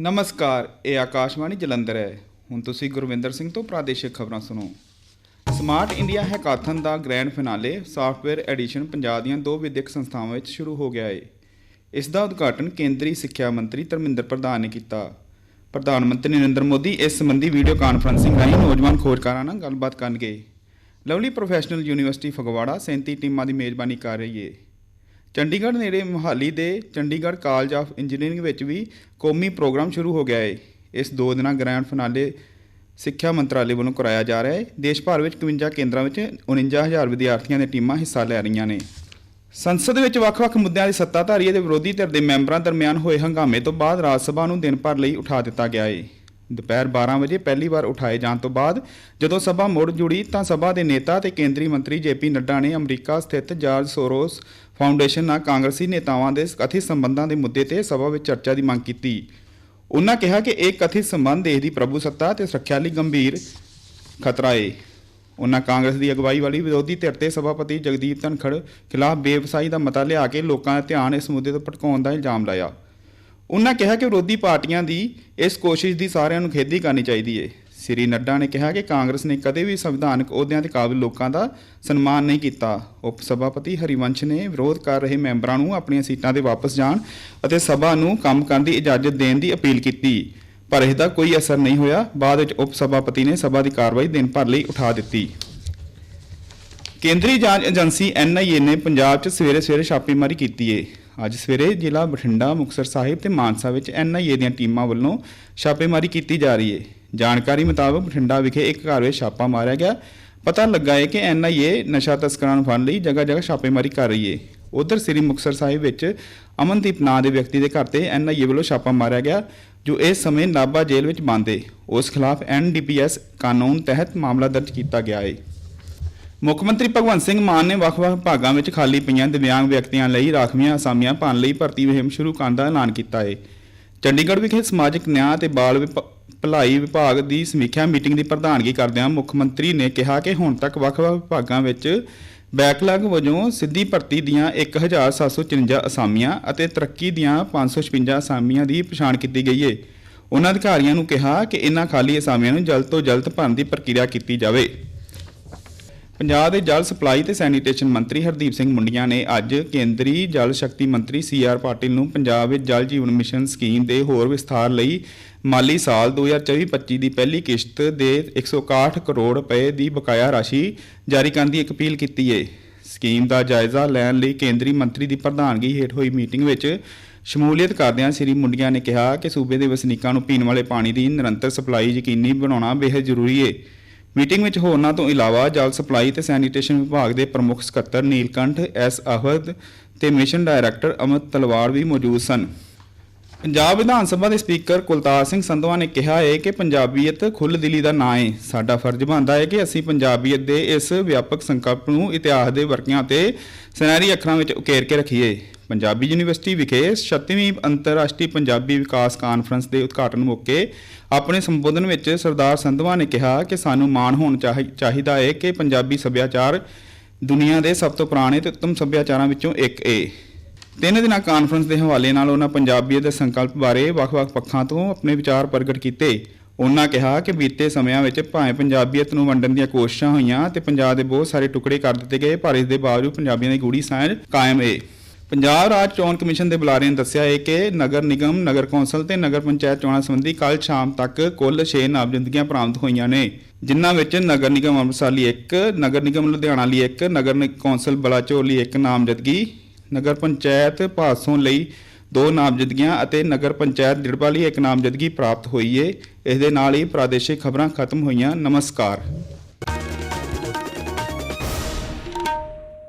ਨਮਸਕਾਰ, ਇਹ ਆਕਾਸ਼ਵਾਣੀ ਜਲੰਧਰ ਹੈ। ਹੁਣ ਤੁਸੀਂ ਗੁਰਵਿੰਦਰ ਸਿੰਘ ਤੋਂ ਪ੍ਰਾਦੇਸ਼ਿਕ ਖਬਰਾਂ ਸੁਣੋ। ਸਮਾਰਟ ਇੰਡੀਆ ਹੈਕਾਥਨ ਦਾ grand finale software edition Punjab ਦੀਆਂ ਦੋ ਵਿਦਿਅਕ ਸੰਸਥਾਵਾਂ ਵਿੱਚ ਸ਼ੁਰੂ ਹੋ ਗਿਆ ਹੈ ਇਸ ਦਾ ਉਦਘਾਟਨ ਕੇਂਦਰੀ ਸਿੱਖਿਆ ਮੰਤਰੀ ਧਰਮਿੰਦਰ ਪ੍ਰਧਾਨ ਨੇ ਕੀਤਾ। ਪ੍ਰਧਾਨ ਮੰਤਰੀ ਨਰਿੰਦਰ ਮੋਦੀ ਇਸ ਸੰਬੰਧੀ ਵੀਡੀਓ ਕਾਨਫਰੰਸਿੰਗ ਰਾਹੀਂ ਨੌਜਵਾਨ ਖੋਜਕਾਰਾਂ ਨਾਲ ਗੱਲਬਾਤ ਕਰਨਗੇ। ਲਵਲੀ ਪ੍ਰੋਫੈਸ਼ਨਲ ਯੂਨੀਵਰਸਿਟੀ ਫਗਵਾੜਾ 37 ਟੀਮਾਂ ਦੀ ਮੇਜ਼ਬਾਨੀ ਕਰ ਰਹੀ ਹੈ ਚੰਡੀਗੜ੍ਹ ਨੇੜੇ ਮੋਹਾਲੀ ਦੇ ਚੰਡੀਗੜ੍ਹ ਕਾਲਜ ਆਫ ਇੰਜੀਨੀਅਰਿੰਗ ਵਿੱਚ ਵੀ ਕੌਮੀ ਪ੍ਰੋਗਰਾਮ ਸ਼ੁਰੂ ਹੋ ਗਿਆ ਹੈ ਇਸ ਦੋ ਦਿਨਾਂ ਗ੍ਰੈਂਡ ਫਿਨਾਲੇ ਸਿੱਖਿਆ ਮੰਤਰਾਲੇ ਵੱਲੋਂ ਕਰਾਇਆ ਜਾ ਰਿਹਾ ਹੈ ਦੇਸ਼ ਭਰ ਵਿੱਚ 51 ਕੇਂਦਰਾਂ ਵਿੱਚ 49000 ਵਿਦਿਆਰਥੀਆਂ ਦੀਆਂ ਟੀਮਾਂ ਹਿੱਸਾ ਲੈ ਰਹੀਆਂ ਨੇ। ਸੰਸਦ ਵਿੱਚ ਵੱਖ-ਵੱਖ ਮੁੱਦਿਆਂ ਦੀ ਸੱਤਾਧਾਰੀ ਅਤੇ ਵਿਰੋਧੀ ਧਿਰ ਦੇ ਮੈਂਬਰਾਂ ਦਰਮਿਆਨ ਹੋਏ ਹੰਗਾਮੇ ਤੋਂ ਬਾਅਦ ਰਾਜ ਸਭਾ ਨੂੰ ਦਿਨ ਭਰ ਲਈ ਉਠਾ ਦਿੱਤਾ ਗਿਆ ਹੈ ਦੁਪਹਿਰ 12 ਵਜੇ ਪਹਿਲੀ ਵਾਰ ਉਠਾਏ ਜਾਣ ਤੋਂ ਬਾਅਦ ਜਦੋਂ ਸਭਾ ਮੁੜ ਜੁੜੀ ਤਾਂ ਸਭਾ ਦੇ ਨੇਤਾ ਤੇ ਕੇਂਦਰੀ ਮੰਤਰੀ ਜੇਪੀ ਨੱਡਾ ਨੇ ਅਮਰੀਕਾ ਸਥਿਤ ਜਾਰਜ ਸੋਰੋਸ ਫਾਊਂਡੇਸ਼ਨ ਨਾਲ ਕਾਂਗਰਸੀ ਨੇਤਾਵਾਂ ਦੇ ਕਥਿਤ ਸੰਬੰਧਾਂ ਦੇ ਮੁੱਦੇ ਤੇ ਸਭਾ ਵਿੱਚ ਚਰਚਾ ਦੀ ਮੰਗ ਕੀਤੀ। ਉਹਨਾਂ ਕਿਹਾ ਕਿ ਇਹ ਕਥਿਤ ਸੰਬੰਧ ਦੇਸ਼ ਦੀ ਪ੍ਰਭੂਸੱਤਾ ਤੇ ਸੁਰੱਖਿਆ ਲਈ ਗੰਭੀਰ ਖਤਰਾ ਹੈ ਉਹਨਾਂ ਕਾਂਗਰਸ ਦੀ ਅਗਵਾਈ ਵਾਲੀ ਵਿਰੋਧੀ ਧਿਰ ਤੇ ਸਭਾਪਤੀ ਜਗਦੀਪ ਧਨਖੜ ਖਿਲਾਫ ਬੇਵਸਾਈ ਦਾ ਮਤਾ ਲਿਆ ਕੇ ਲੋਕਾਂ ਦਾ ਧਿਆਨ ਇਸ ਮੁੱਦੇ ਤੋਂ ਭਟਕਾਉਣ ਦਾ ਇਲਜ਼ਾਮ ਲਾਇਆ। ਉਹਨਾਂ ਕਿਹਾ ਕਿ ਵਿਰੋਧੀ ਪਾਰਟੀਆਂ ਦੀ ਇਸ ਕੋਸ਼ਿਸ਼ ਦੀ ਸਾਰਿਆਂ ਨੂੰ ਖੇਦੀ ਕਰਨੀ ਚਾਹੀਦੀ ਹੈ ਸ੍ਰੀ ਨੱਡਾ ਨੇ ਕਿਹਾ ਕਿ ਕਾਂਗਰਸ ਨੇ ਕਦੇ ਵੀ ਸੰਵਿਧਾਨਕ ਅਹੁਦਿਆਂ ਤੇ ਕਾਬਿਲ ਲੋਕਾਂ ਦਾ ਸਨਮਾਨ ਨਹੀਂ ਕੀਤਾ। ਉਪ ਸਭਾਪਤੀ ਹਰੀਵੰਸ਼ ਨੇ ਵਿਰੋਧ ਕਰ ਰਹੇ ਮੈਂਬਰਾਂ ਨੂੰ ਆਪਣੀਆਂ ਸੀਟਾਂ ਤੇ ਵਾਪਸ ਜਾਣ ਅਤੇ ਸਭਾ ਨੂੰ ਕੰਮ ਕਰਨ ਦੀ ਇਜਾਜ਼ਤ ਦੇਣ ਦੀ ਅਪੀਲ ਕੀਤੀ। ਪਰ ਇਸ ਦਾ ਕੋਈ ਅਸਰ ਨਹੀਂ ਹੋਇਆ। ਬਾਅਦ ਵਿੱਚ ਉਪ ਸਭਾਪਤੀ ਨੇ ਸਭਾ ਦੀ ਕਾਰਵਾਈ ਦਿਨ ਭਰ ਲਈ ਉਠਾ ਦਿੱਤੀ। ਕੇਂਦਰੀ ਜਾਂਚ ਏਜੰਸੀ ਐਨਆਈਏ ਨੇ ਪੰਜਾਬ 'ਚ ਸਵੇਰੇ ਸਵੇਰੇ ਛਾਪੇਮਾਰੀ ਕੀਤੀ ਏ। ਅੱਜ ਸਵੇਰੇ ਜ਼ਿਲ੍ਹਾ ਬਠਿੰਡਾ, ਮੁਕਤਸਰ ਸਾਹਿਬ ਤੇ ਮਾਨਸਾ ਵਿੱਚ ਐਨਆਈਏ ਦੀਆਂ ਟੀਮਾਂ ਵੱਲੋਂ ਛਾਪੇਮਾਰੀ ਕੀਤੀ ਜਾ ਰਹੀ ਹੈ। ਜਾਣਕਾਰੀ ਮੁਤਾਬਕ ਬਠਿੰਡਾ ਵਿਖੇ ਇੱਕ ਘਰ ਵਿੱਚ ਛਾਪਾ ਮਾਰਿਆ ਗਿਆ। ਪਤਾ ਲੱਗਾ ਹੈ ਕਿ ਐਨਆਈਏ ਨਸ਼ਾ ਤਸਕਰਾਂ ਨੂੰ ਫੜਨ ਲਈ ਜਗ੍ਹਾ ਜਗ੍ਹਾ ਛਾਪੇਮਾਰੀ ਕਰ ਰਹੀ ਹੈ। ਉਧਰ ਸ੍ਰੀ ਮੁਕਤਸਰ ਸਾਹਿਬ ਵਿੱਚ ਅਮਨਦੀਪ ਨਾਂ ਦੇ ਵਿਅਕਤੀ ਦੇ ਘਰ ਤੇ ਐਨਆਈਏ ਵੱਲੋਂ ਛਾਪਾ ਮਾਰਿਆ ਗਿਆ, ਜੋ ਇਸ ਸਮੇਂ ਨਾਭਾ ਜੇਲ੍ਹ ਵਿੱਚ ਬੰਦ ਏ ਉਸ ਖਿਲਾਫ ਐਨਡੀਪੀਐਸ ਕਾਨੂੰਨ ਤਹਿਤ ਮਾਮਲਾ ਦਰਜ ਕੀਤਾ ਗਿਆ ਏ ਮੁੱਖ ਮੰਤਰੀ ਭਗਵੰਤ ਸਿੰਘ ਮਾਨ ਨੇ ਵੱਖ-ਵੱਖ ਭਾਗਾਂ ਵਿੱਚ ਖਾਲੀ ਪਈਆਂ ਦਿਵਿਆਂਗ ਵਿਅਕਤੀਆਂ ਲਈ ਰਾਖਵੀਆਂ ਅਸਾਮੀਆਂ ਭਰਨ ਲਈ ਭਰਤੀ ਮੁਹਿੰਮ ਸ਼ੁਰੂ ਕਰਨ ਦਾ ਐਲਾਨ ਕੀਤਾ ਹੈ ਚੰਡੀਗੜ੍ਹ ਵਿਖੇ ਸਮਾਜਿਕ ਨਿਆਂ ਅਤੇ ਬਾਲ ਵਿਭ- ਭਲਾਈ ਵਿਭਾਗ ਦੀ ਸਮੀਖਿਆ ਮੀਟਿੰਗ ਦੀ ਪ੍ਰਧਾਨਗੀ ਕਰਦਿਆਂ ਮੁੱਖ ਮੰਤਰੀ ਨੇ ਕਿਹਾ ਕਿ ਹੁਣ ਤੱਕ ਵੱਖ-ਵੱਖ ਵਿਭਾਗਾਂ ਵਿੱਚ ਬੈਕਲੌਗ ਵਜੋਂ ਸਿੱਧੀ ਭਰਤੀ ਦੀਆਂ 1754 ਅਸਾਮੀਆਂ ਅਤੇ ਤਰੱਕੀ ਦੀਆਂ 556 ਅਸਾਮੀਆਂ ਦੀ ਪਛਾਣ ਕੀਤੀ ਗਈ ਹੈ ਉਹਨਾਂ ਅਧਿਕਾਰੀਆਂ ਨੂੰ ਕਿਹਾ ਕਿ ਇਨ੍ਹਾਂ ਖਾਲੀ ਅਸਾਮੀਆਂ ਨੂੰ ਜਲਦ ਤੋਂ ਜਲਦ ਭਰਨ ਦੀ ਪ੍ਰਕਿਰਿਆ ਕੀਤੀ ਜਾਵੇ। ਪੰਜਾਬ ਦੇ ਜਲ ਸਪਲਾਈ ਤੇ ਸੈਨੀਟੇਸ਼ਨ ਮੰਤਰੀ ਹਰਦੀਪ ਸਿੰਘ ਮੁੰਡੀਆਂ ਨੇ ਅੱਜ ਕੇਂਦਰੀ ਜਲ ਸ਼ਕਤੀ ਮੰਤਰੀ ਸੀ ਆਰ ਪਾਟਿਲ ਨੂੰ ਪੰਜਾਬ ਵਿੱਚ ਜਲ ਜੀਵਨ ਮਿਸ਼ਨ ਸਕੀਮ ਦੇ ਹੋਰ ਵਿਸਥਾਰ ਲਈ ਮਾਲੀ ਸਾਲ 2024-25 ਦੀ ਪਹਿਲੀ ਕਿਸ਼ਤ ਦੇ 161 ਕਰੋੜ ਰੁਪਏ ਦੀ ਬਕਾਇਆ ਰਾਸ਼ੀ ਜਾਰੀ ਕਰਨ ਦੀ ਇੱਕ ਅਪੀਲ ਕੀਤੀ ਹੈ ਸਕੀਮ ਦਾ ਜਾਇਜ਼ਾ ਲੈਣ ਲਈ ਕੇਂਦਰੀ ਮੰਤਰੀ ਦੀ ਪ੍ਰਧਾਨਗੀ ਹੇਠ ਹੋਈ ਮੀਟਿੰਗ ਵਿੱਚ ਸ਼ਮੂਲੀਅਤ ਕਰਦਿਆਂ ਸ੍ਰੀ ਮੁੰਡੀਆਂ ਨੇ ਕਿਹਾ ਕਿ ਸੂਬੇ ਦੇ ਵਸਨੀਕਾਂ ਨੂੰ ਪੀਣ ਵਾਲੇ ਪਾਣੀ ਦੀ ਨਿਰੰਤਰ ਸਪਲਾਈ ਯਕੀਨੀ ਬਣਾਉਣਾ ਬੇਹੱਦ ਜ਼ਰੂਰੀ ਹੈ ਮੀਟਿੰਗ ਵਿੱਚ ਹੋਰਨਾਂ ਤੋਂ ਇਲਾਵਾ ਜਲ ਸਪਲਾਈ ਤੇ ਸੈਨੀਟੇਸ਼ਨ ਵਿਭਾਗ ਦੇ ਪ੍ਰਮੁੱਖ ਸਕੱਤਰ ਨੀਲਕੰਠ, ਐਸ. ਅਹਮਦ ਤੇ ਮਿਸ਼ਨ ਡਾਇਰੈਕਟਰ ਅਮਿਤ ਤਲਵਾਰ ਵੀ ਮੌਜੂਦ ਸਨ। ਪੰਜਾਬ ਵਿਧਾਨ ਸਭਾ ਦੇ ਸਪੀਕਰ ਕੁਲਤਾਰ ਸਿੰਘ ਸੰਧਵਾ ਨੇ ਕਿਹਾ ਹੈ ਕਿ ਪੰਜਾਬੀਅਤ ਖੁੱਲ੍ਹ ਦਿਲੀ ਦਾ ਨਾਂ ਹੈ ਸਾਡਾ ਫਰਜ਼ ਬਣਦਾ ਹੈ ਕਿ ਅਸੀਂ ਪੰਜਾਬੀਅਤ ਦੇ ਇਸ ਵਿਆਪਕ ਸੰਕਲਪ ਨੂੰ ਇਤਿਹਾਸ ਦੇ ਵਰਕਿਆਂ ਤੇ ਸੁਨਹਿਰੀ ਅੱਖਰਾਂ ਵਿੱਚ ਉਕੇਰ ਕੇ ਰੱਖੀਏ। ਪੰਜਾਬੀ ਯੂਨੀਵਰਸਿਟੀ ਵਿਖੇ 36ਵੀਂ ਅੰਤਰਰਾਸ਼ਟਰੀ ਪੰਜਾਬੀ ਵਿਕਾਸ ਕਾਨਫਰੰਸ ਦੇ ਉਦਘਾਟਨ ਮੌਕੇ ਆਪਣੇ ਸੰਬੋਧਨ ਵਿੱਚ ਸਰਦਾਰ ਸੰਧਵਾ ਨੇ ਕਿਹਾ ਕਿ ਸਾਨੂੰ ਮਾਣ ਹੋਣ ਚਾਹੀ- ਚਾਹੀਦਾ ਹੈ ਕਿ ਪੰਜਾਬੀ ਸੱਭਿਆਚਾਰ ਦੁਨੀਆ ਦੇ ਸਭ ਤੋਂ ਪੁਰਾਣੇ ਤੇ ਉੱਤਮ ਸੱਭਿਆਚਾਰਾਂ ਵਿੱਚੋਂ ਇੱਕ ਹੈ ਤਿੰਨ ਦਿਨਾਂ ਕਾਨਫਰੰਸ ਦੇ ਹਵਾਲੇ ਨਾਲ ਉਹਨਾਂ ਪੰਜਾਬੀਅਤ ਦੇ ਸੰਕਲਪ ਬਾਰੇ ਵੱਖ-ਵੱਖ ਪੱਖਾਂ ਤੋਂ ਆਪਣੇ ਵਿਚਾਰ ਪ੍ਰਗਟ ਕੀਤੇ। ਉਹਨਾਂ ਕਿਹਾ ਕਿ ਬੀਤੇ ਸਮਿਆਂ ਵਿੱਚ ਭਾਵੇਂ ਪੰਜਾਬੀਅਤ ਨੂੰ ਵੰਡਣ ਦੀਆਂ ਕੋਸ਼ਿਸ਼ਾਂ ਹੋਈਆਂ ਤੇ ਪੰਜਾਬ ਦੇ ਬਹੁਤ ਸਾਰੇ ਟੁਕੜੇ ਕਰ ਦਿੱਤੇ ਗਏ, ਪਰ ਇਸ ਦੇ ਬਾਵਜੂਦ ਪੰਜਾਬੀਆਂ ਦੀ ਗੂੜੀ ਸਾਂਝ ਕਾਇਮ ਹੈ ਪੰਜਾਬ ਰਾਜ ਚੋਣ ਕਮਿਸ਼ਨ ਦੇ ਬੁਲਾਰੇ ਨੇ ਦੱਸਿਆ ਹੈ ਕਿ ਨਗਰ ਨਿਗਮ, ਨਗਰ ਕੌਂਸਲ ਤੇ ਨਗਰ ਪੰਚਾਇਤ ਚੋਣਾਂ ਸੰਬੰਧੀ ਕੱਲ ਸ਼ਾਮ ਤੱਕ ਕੁੱਲ 6 ਨਾਮਜ਼ਦਗੀਆਂ ਪ੍ਰਾਪਤ ਹੋਈਆਂ ਨੇ, ਜਿਨ੍ਹਾਂ ਵਿੱਚ ਨਗਰ ਨਿਗਮ ਅੰਮ੍ਰਿਤਸਰ ਲਈ 1 ਨਗਰ ਨਿਗਮ ਲੁਧਿਆਣਾ ਲਈ 1 ਨਗਰ ਨਿ- ਕੌਂਸਲ ਬਲਾਚੌਰ ਲਈ 1 ਨਾਮਜ਼ਦਗੀ, ਨਗਰ ਪੰਚਾਇਤ ਭਾਸੋਂ ਲਈ ਦੋ ਨਾਮਜ਼ਦਗੀਆਂ ਅਤੇ ਨਗਰ ਪੰਚਾਇਤ ਦਿੜਬਾ ਲਈ ਇੱਕ ਨਾਮਜ਼ਦਗੀ ਪ੍ਰਾਪਤ ਹੋਈ ਹੈ ਇਸ ਦੇ ਨਾਲ ਹੀ ਪ੍ਰਾਦੇਸ਼ਿਕ ਖਬਰਾਂ ਖਤਮ ਹੋਈਆਂ। ਨਮਸਕਾਰ।